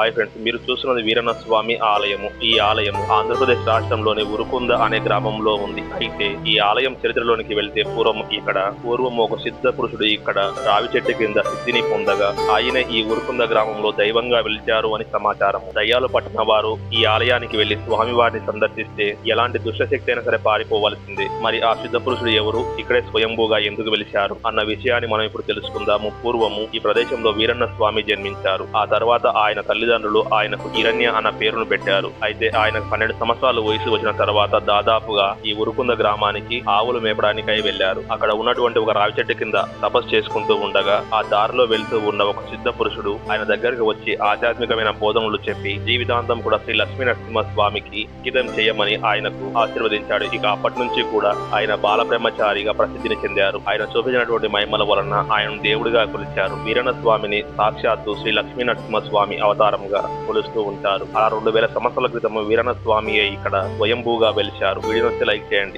Hi friends మీరు చూస్తున్నది వీరన్న స్వామి ఆలయము. ఈ ఆలయం ఆంధ్రప్రదేశ్ రాష్ట్రంలోని ఉరుకుంద అనే గ్రామంలో ఉంది. అయితే ఈ ఆలయం చరిత్రలోనికి వెళ్తే పూర్వం ఇక్కడ పూర్వం ఒక సిద్ధ పురుషుడు ఇక్కడ రావి చెట్టు కింద సిద్ధిని పొందగా ఆయన ఈ ఉరుకుంద గ్రామంలో దైవంగా వెలిచారు అని సమాచారం. దయ్యాలు పట్టిన వారు ఈ ఆలయానికి వెళ్ళి స్వామివారిని సందర్శిస్తే ఎలాంటి దుష్టశక్తి అయినా సరే పారిపోవలసిందే. మరి ఆ సిద్ధ పురుషుడు ఎవరు? ఇక్కడే స్వయంభూగా ఎందుకు వెలిచారు అన్న విషయాన్ని మనం ఇప్పుడు తెలుసుకుందాము. పూర్వము ఈ ప్రదేశంలో వీరన్న స్వామి జన్మించారు. ఆ తర్వాత ఆయన తల్లి తల్లిదండ్రులు ఆయనకు హిరణ్య అన్న పేరును పెట్టారు. అయితే ఆయనకు పన్నెండు సంవత్సరాలు వయసు వచ్చిన తర్వాత దాదాపుగా ఈ ఉరుకుంద గ్రామానికి ఆవులు మేపడానికై వెళ్ళారు అక్కడ ఉన్నటువంటి ఒక రావి చెట్టు కింద తపస్సు చేసుకుంటూ ఉండగా ఆ దారిలో వెళ్తూ ఉన్న ఒక సిద్ధ పురుషుడు ఆయన దగ్గరికి వచ్చి ఆధ్యాత్మికమైన బోధనలు చెప్పి జీవితాంతం కూడా శ్రీ లక్ష్మీనరసింహ స్వామికి గీతం చేయమని ఆయనకు ఆశీర్వదించాడు. ఇక అప్పటి నుంచి కూడా ఆయన బాల బ్రహ్మచారిగా ప్రసిద్ధిని చెందారు. ఆయన చూపించినటువంటి మహిమల వలన ఆయన దేవుడిగా కొలిచారు. వీరణ స్వామిని సాక్షాత్తు శ్రీ లక్ష్మీ స్వామి స్వామి అవతారంగా కొలుస్తూ ఉంటారు. అలా రెండు వేల సంవత్సరాల క్రితం వీరన్న స్వామి ఇక్కడ స్వయంభూగా వెలిచారు వీడియో లైక్ చేయండి.